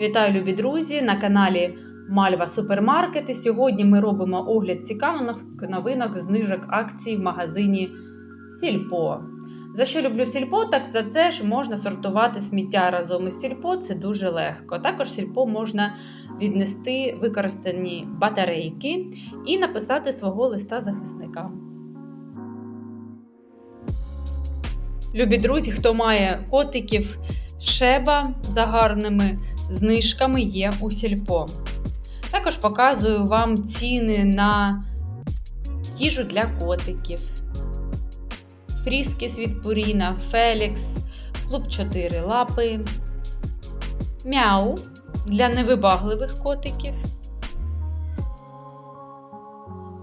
Вітаю, любі друзі! На каналі Мальва Супермаркет. І сьогодні ми робимо огляд цікавих новинок знижок акцій в магазині Сільпо. За що люблю сільпо, так за те, що можна сортувати сміття разом із сільпо, це дуже легко. Також сільпо можна віднести використані батарейки і написати свого листа захисника. Любі друзі, хто має котиків, шеба за гарними знижками є у сільпо. Також показую вам ціни на їжу для котиків. Фріскіс від Пуріна, Фелікс, Клуб 4 лапи, Мяу для невибагливих котиків.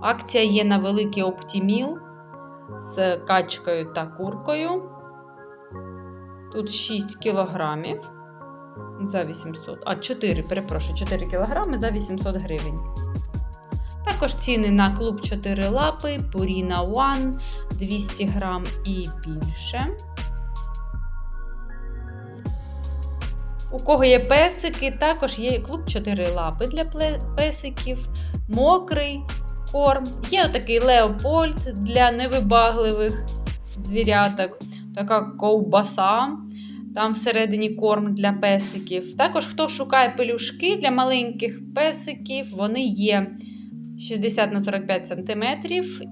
Акція є на великий Оптіміл з качкою та куркою. Тут 6 кілограмів за 800, а 4, перепрошую, 4 кілограми за 800 гривень. Також ціни на клуб 4 лапи, Purina One 200 грам і більше. У кого є песики, також є клуб 4 лапи для песиків, мокрий корм. Є отакий леопольд для невибагливих звіряток, така ковбаса. Там всередині корм для песиків. Також, хто шукає пелюшки для маленьких песиків, вони є 60 на 45 см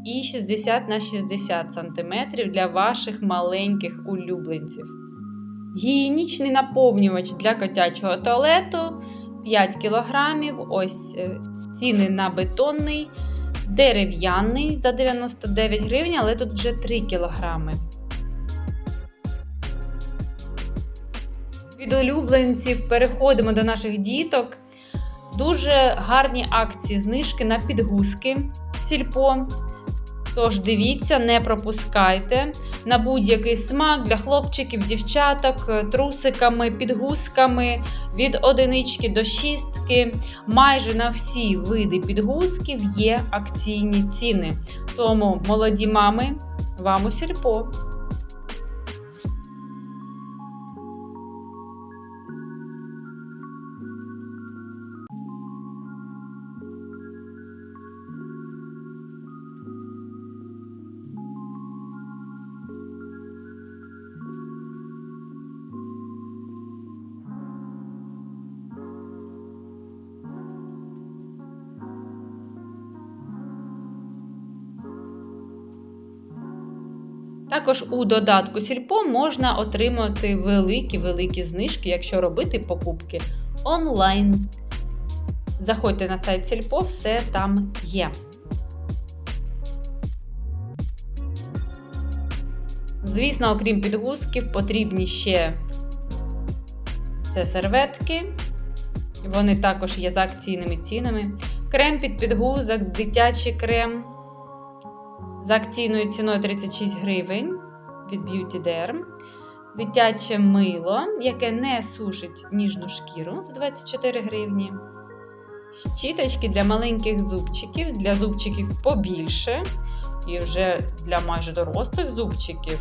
і 60 на 60 см для ваших маленьких улюбленців. Гігієнічний наповнювач для котячого туалету 5 кг. Ось е, ціни на бетонний, дерев'яний за 99 гривень, але тут вже 3 кг. Від улюбленців переходимо до наших діток. Дуже гарні акції знижки на підгузки в сільпо. Тож дивіться, не пропускайте на будь-який смак для хлопчиків, дівчаток, трусиками, підгузками від одинички до шістки. Майже на всі види підгузків є акційні ціни. Тому молоді мами, вам у сільпо. Також у додатку Сільпо можна отримати великі-великі знижки, якщо робити покупки онлайн. Заходьте на сайт Сільпо, все там є. Звісно, окрім підгузків, потрібні ще це серветки. Вони також є за акційними цінами. Крем під підгузок, дитячий крем за акційною ціною 36 гривень від Beauty Derm. Дитяче мило, яке не сушить ніжну шкіру за 24 гривні. Щіточки для маленьких зубчиків, для зубчиків побільше. І вже для майже дорослих зубчиків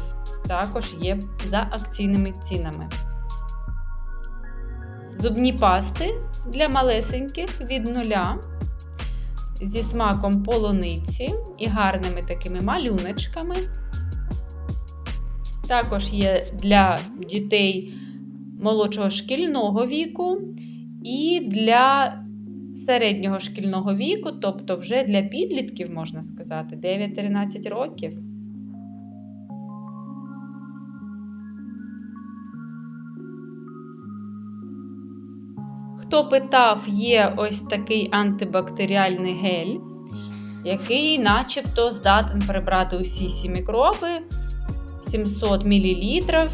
також є за акційними цінами. Зубні пасти для малесеньких від нуля зі смаком полуниці і гарними такими малюночками. Також є для дітей молодшого шкільного віку і для середнього шкільного віку, тобто вже для підлітків, можна сказати, 9-13 років. Хто питав, є ось такий антибактеріальний гель, який начебто здатен прибрати усі всі мікроби 700 мл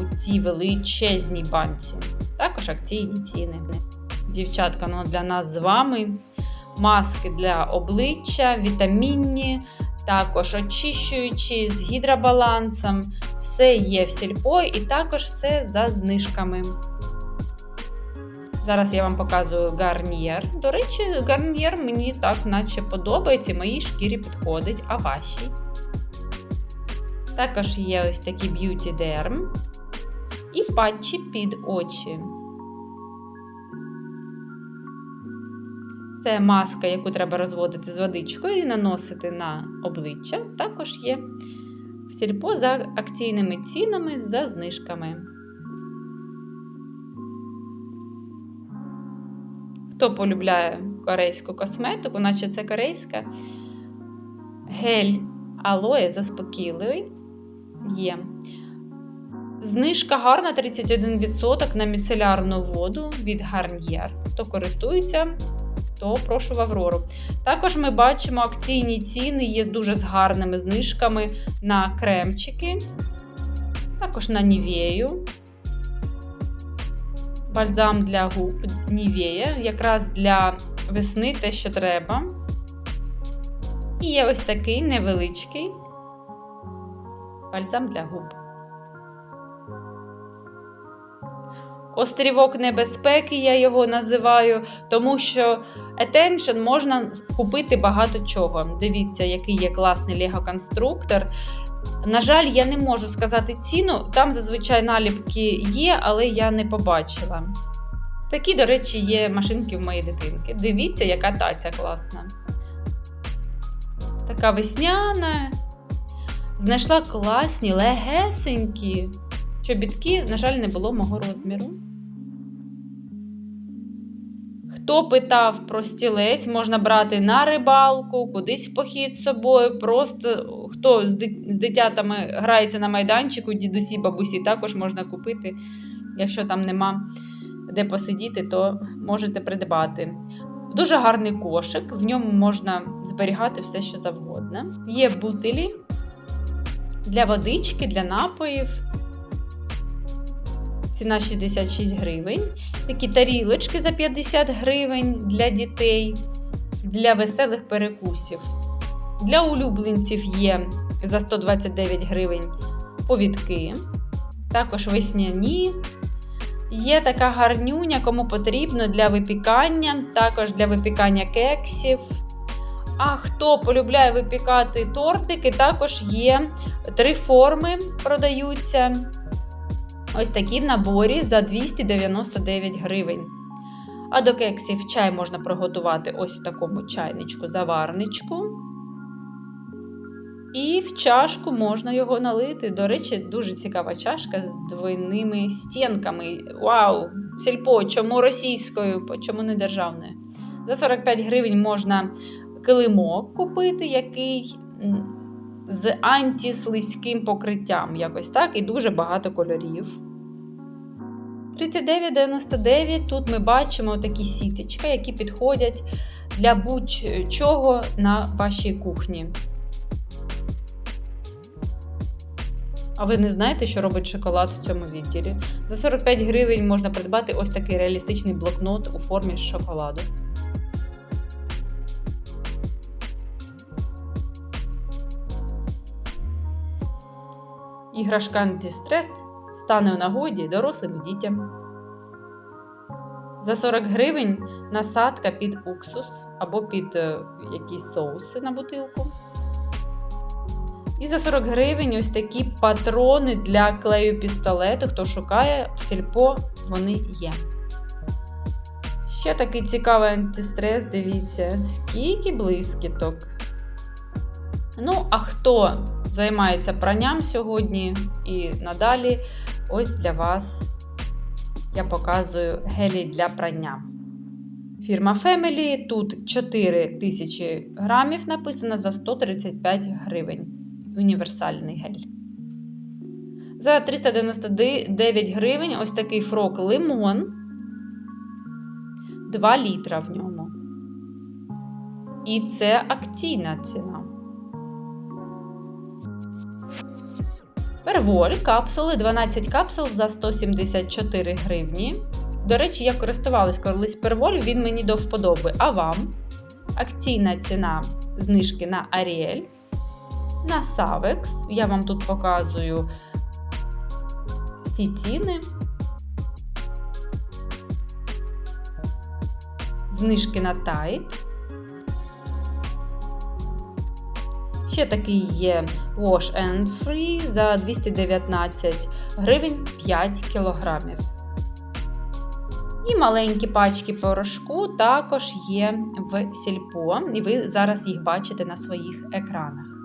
у цій величезній банці. Також акційні ціни. Дівчатка, ну для нас з вами маски для обличчя, вітамінні, також очищуючі з гідробалансом. Все є в сільпо і також все за знижками. Зараз я вам показую гарнієр. До речі, гарнієр мені так наче подобається, моїй шкірі підходить, а вашій. Також є ось такі б'юті дерм і патчі під очі. Це маска, яку треба розводити з водичкою і наносити на обличчя. Також є в сільпо за акційними цінами за знижками. Хто полюбляє корейську косметику, наче це корейська гель алоє заспокійливий є. Знижка гарна 31% на міцелярну воду від Garnier. Хто користується, то прошу в Аврору. Також ми бачимо акційні ціни є дуже з гарними знижками на кремчики, також на Нівею. Бальзам для губ Нівея, якраз для весни те, що треба. І є ось такий невеличкий бальзам для губ. Острівок небезпеки, я його називаю, тому що Attention можна купити багато чого. Дивіться, який є класний лего-конструктор. На жаль, я не можу сказати ціну. Там зазвичай наліпки є, але я не побачила. Такі, до речі, є машинки в моєї дитинки. Дивіться, яка таця класна. Така весняна. Знайшла класні, легесенькі. Чобітки, на жаль, не було мого розміру. Хто питав про стілець, можна брати на рибалку, кудись в похід з собою. Просто хто з, дит... з дитятами грається на майданчику, дідусі, бабусі, також можна купити. Якщо там нема де посидіти, то можете придбати. Дуже гарний кошик, в ньому можна зберігати все, що завгодно. Є бутилі для водички, для напоїв. Ціна 66 гривень. Такі тарілочки за 50 гривень для дітей, для веселих перекусів. Для улюбленців є за 129 гривень повідки. Також весняні. Є така гарнюня, кому потрібно для випікання, також для випікання кексів. А хто полюбляє випікати тортики, також є три форми продаються. Ось такі в наборі за 299 гривень. А до кексів чай можна приготувати ось в такому чайничку заварничку. І в чашку можна його налити. До речі, дуже цікава чашка з двойними стінками. Вау! Сільпо, чому російською, чому не державною? За 45 гривень можна килимок купити, який з антислизьким покриттям. Якось так, і дуже багато кольорів. 39,99 тут ми бачимо такі сіточки, які підходять для будь-чого на вашій кухні. А ви не знаєте, що робить шоколад в цьому відділі? За 45 гривень можна придбати ось такий реалістичний блокнот у формі шоколаду. Іграшка антистрес стане у нагоді дорослим дітям. За 40 гривень насадка під уксус або під е, якісь соуси на бутилку. І за 40 гривень ось такі патрони для клею пістолету. Хто шукає, в сільпо вони є. Ще такий цікавий антистрес, дивіться, скільки блискіток. Ну, а хто займається пранням сьогодні і надалі, ось для вас я показую гелі для прання. Фірма Family. Тут 4 тисячі грамів написано за 135 гривень. Універсальний гель. За 399 гривень ось такий фрок лимон. 2 літра в ньому. І це акційна ціна. Перволь капсули 12 капсул за 174 гривні. До речі, я користувалась колись перволь, він мені до вподоби. А вам? Акційна ціна знижки на Ariel, на Savex. Я вам тут показую всі ціни. Знижки на Tide. Ще такий є Wash and Free за 219 гривень 5 кілограмів. І маленькі пачки порошку також є в сільпо, і ви зараз їх бачите на своїх екранах.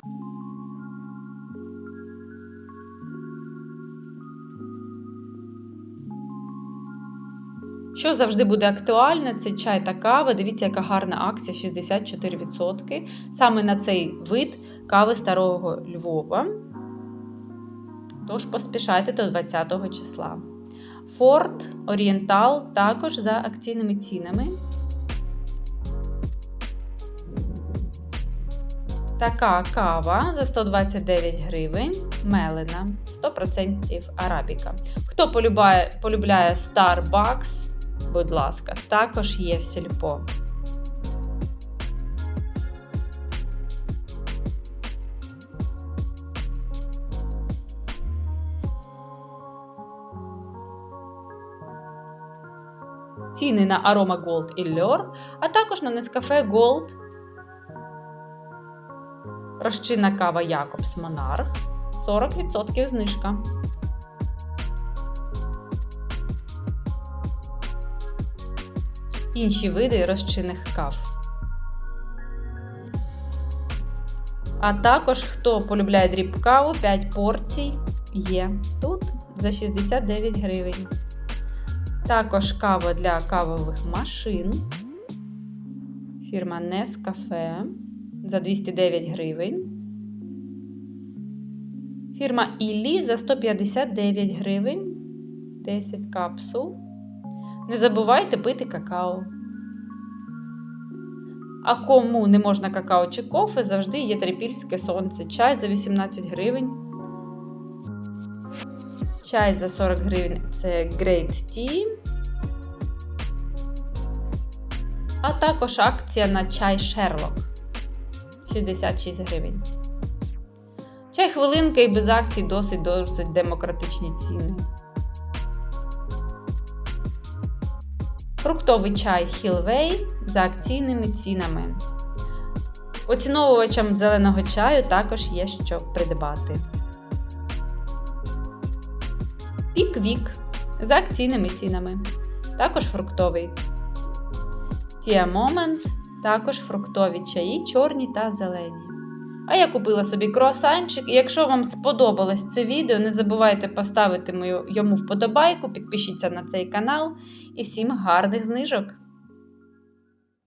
Що завжди буде актуально, це чай та кава. Дивіться, яка гарна акція 64%. Саме на цей вид кави старого Львова. Тож поспішайте до 20 числа. Форт Орієнтал також за акційними цінами. Така кава за 129 гривень, мелена, 100% арабіка. Хто полюбляє Starbucks, будь ласка, також є в сільпо. Ціни на Aroma Gold і Lure, а також на Nescafe Gold Розчинна кава Якобс Монарх 40% знижка. Інші види розчинних кав. А також, хто полюбляє дріб каву, 5 порцій є тут за 69 гривень. Також кава для кавових машин. Фірма Nescafe за 209 гривень. Фірма Іллі за 159 гривень 10 капсул. Не забувайте пити какао. А кому не можна какао чи кофе, завжди є трипільське сонце. Чай за 18 гривень. Чай за 40 гривень це Great Tea. А також акція на чай Sherlock. 66 гривень. Чай хвилинка і без акцій досить досить демократичні ціни. Фруктовий чай Хілвей за акційними цінами. Поціновувачам зеленого чаю також є що придбати. Пік-вік за акційними цінами. Також фруктовий. Тія Момент також фруктові чаї, чорні та зелені. А я купила собі круасанчик, і якщо вам сподобалось це відео, не забувайте поставити мою, йому вподобайку, підпишіться на цей канал і всім гарних знижок!